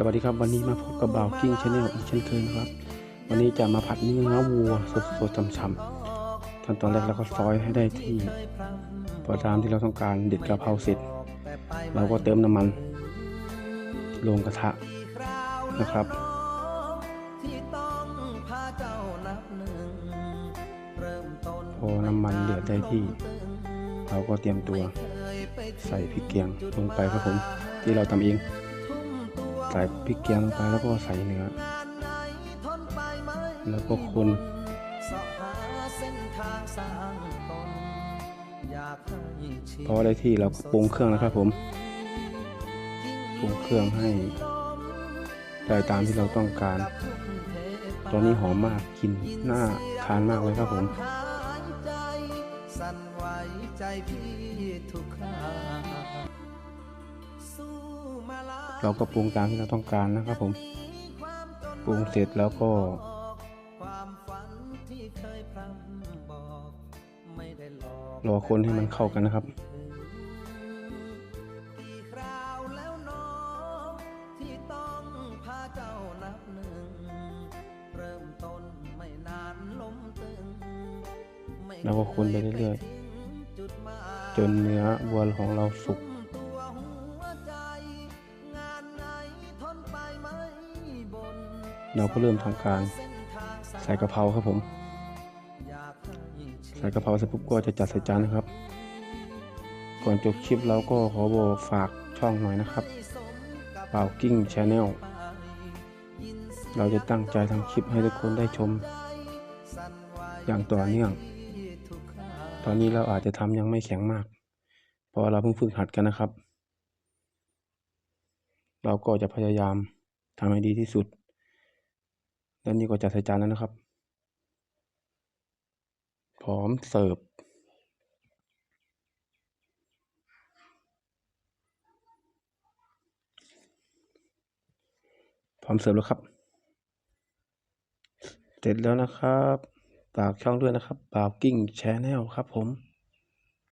สวัสดีครับวันนี้มาพบกับบ่าวกิ้งชาแนลอีกเช่นเคยนะครับ วันนี้จะมาผัดเนื้อวัวสดๆช่ำๆขั้นตอนแรกเราก็ซอยให้ได้ที่พอตามที่เราต้องการเด็ดกระเพราเสร็จ เราก็เติมน้ำมัน ลงกระทะนะครับพอน้ำมันเดือดได้ที่ เราก็เตรียมตัวใส่พริกเกียงลงไปครับผมที่เราทำเอง ใส่พริกเกียงลงไปแล้วก็ใส่เนื้อ แล้วก็คนพอได้ที่เราก็ปรุงเครื่องนะครับผม ปรุงเครื่องให้ได้ตามที่เราต้องการ ตอนนี้หอมมากกลินน่าทานมากเลยครับผมสั่นไหวใจพี่ทุกคราสู้มา เราก็ปรุงตามที่เราต้องการนะครับผมปรุงเสร็จแล้วก็รอคนให้มันเข้ากันนะครับแล้วเราก็คนไปเรื่อยจุดหมายๆ จนเนื้อวัวของเราสุก เราก็เริ่มทำการใส่กะเพราครับผม ใส่กะเพราเสร็จปุ๊บก็จะจัดใส่จานนะครับ ก่อนจบคลิปเราก็ขอบอกฝากช่องหน่อยนะครับเป่ากิ้งชาแนลไปยินเสียงเราจะตั้งใจทำคลิปให้ทุกคนได้ชม อย่างต่อเนื่อง ตอนนี้เราอาจจะทำยังไม่แข็งมาก เพราะเราเพิ่งฝึกหัดกันนะครับ เราก็จะพยายามทำให้ดีที่สุด แล้วนี่ก็จัดใส่จานแล้วนะครับ พร้อมเสิร์ฟพร้อมเสิร์ฟแล้วครับ เสร็จแล้วนะครับฝากช่องด้วยนะครับบาวกิ้งแชนแนลครับผม